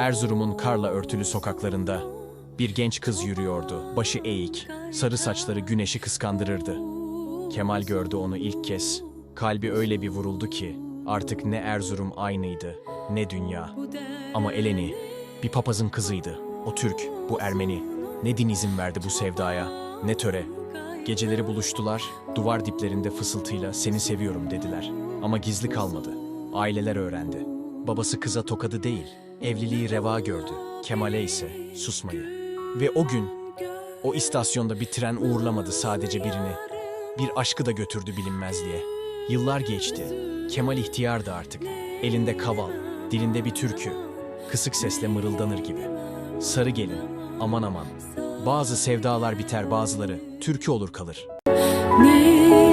Erzurum'un karla örtülü sokaklarında bir genç kız yürüyordu. Başı eğik, sarı saçları güneşi kıskandırırdı. Kemal gördü onu ilk kez. Kalbi öyle bir vuruldu ki artık ne Erzurum aynıydı ne dünya. Ama Eleni bir papazın kızıydı. O Türk, bu Ermeni. Ne din izin verdi bu sevdaya, ne töre. Geceleri buluştular, duvar diplerinde fısıltıyla seni seviyorum dediler. Ama gizli kalmadı. Aileler öğrendi. Babası kıza tokadı değil, evliliği reva gördü. Kemal'e ise susmayı. Ve o gün, o istasyonda bir tren uğurlamadı sadece birini. Bir aşkı da götürdü bilinmezliğe. Yıllar geçti. Kemal ihtiyardı artık. Elinde kaval, dilinde bir türkü. Kısık sesle mırıldanır gibi. Sarı gelin, aman aman. Bazı sevdalar biter bazıları, türkü olur kalır. Aman